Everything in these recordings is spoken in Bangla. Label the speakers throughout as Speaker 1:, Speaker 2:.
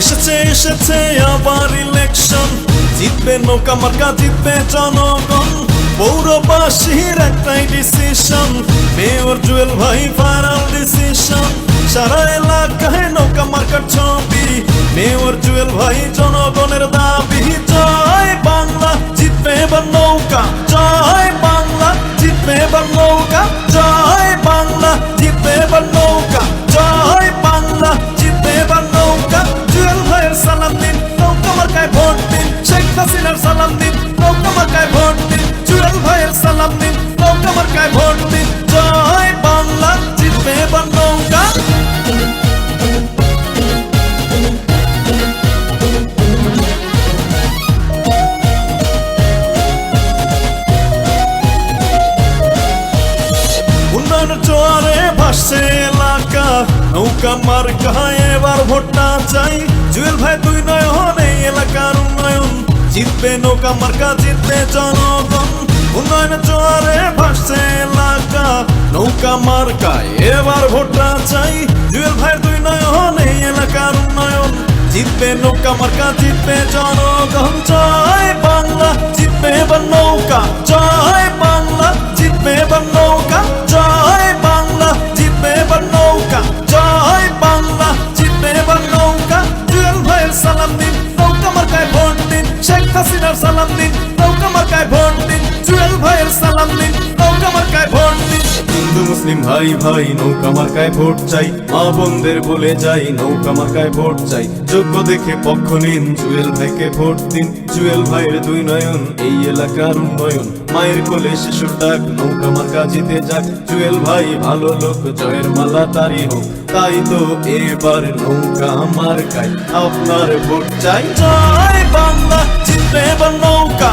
Speaker 1: এসেছে এসেছে আবার ইলেকশন জিতবে নৌকা, মার্কা জিতবে জনগণ। পৌরবাসীর একটাই ডিসিশন মেয়র জুয়েল ভাই ফাইনাল ডিসিশন সারা এলাকায় নৌকা, মার্কার ছবি মেয়র জুয়েল ভাই জনগণের দাবি। জয় বাংলা, জিতবে এবার নৌকা, জয় নৌকা মার্কায় ভোট দিন। জয় বাংলা, জিতবে এবার নৌকা। উন্নয়নের জোয়ারে ভাসছে এলাকা, নৌকা মার্কা এবার ভোটটা চাই। জুয়েল ভাই দুই নয়ন এই এলাকার উন্নয়ন। জিতবে নৌকা মার্কা, জিতবে জনগণ। উন্নয়নের জোয়ারে ভাসছে এলাকা। নৌকা মার্কা এবার ভোটটা চাই। জুয়েল ভাই দুই নয়ন এই এলাকার উন্নয়ন। জিতবে নৌকা মার্কা, জিতবে জনগণ। জয় বাংলা, জিতবে এবার নৌকা। জয় বাংলা, জিতবে এবার নৌকা। জয় বাংলা, জিতবে এবার নৌকা। জয় বাংলা, জিতবে এবার নৌকা। জুয়েল ভাইয়ের সালাম দিন, নৌকা মার্কায় ভোট দিন। শেখ হাসিনার সালাম দিন, নৌকা মার্কায় ভোট দিন। জুয়েল ভাইয়ের সালাম দিন নৌকা মার্কায় ভোট দিন। হিন্দু মুসলিম ভাই ভাই নৌকা মার্কায় ভোট চাই। মা বোনদের বলে যাই নৌকা মার্কায় ভোট চাই। যোগ্য দেখে পক্ষ নিন জুয়েল ভাইকে ভোট দিন। জুয়েল ভাইয়ের দুই নয়ন এই এলাকার উন্নয়ন। মায়ের কোলে শিশুর ডাক নৌকা মার্কা জিতে যাক। জুয়েল ভাই ভালো লোক জয়ের মালা তারি হোক। তাই তো এবার নৌকা মার্কায় আপনার ভোট চাই। জয় বাংলা জিতবে এবার নৌকা।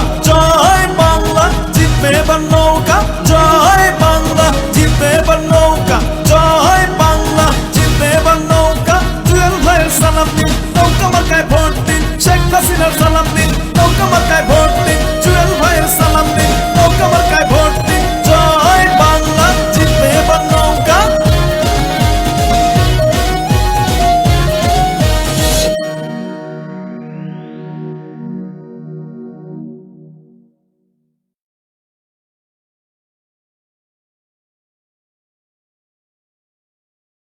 Speaker 1: এবার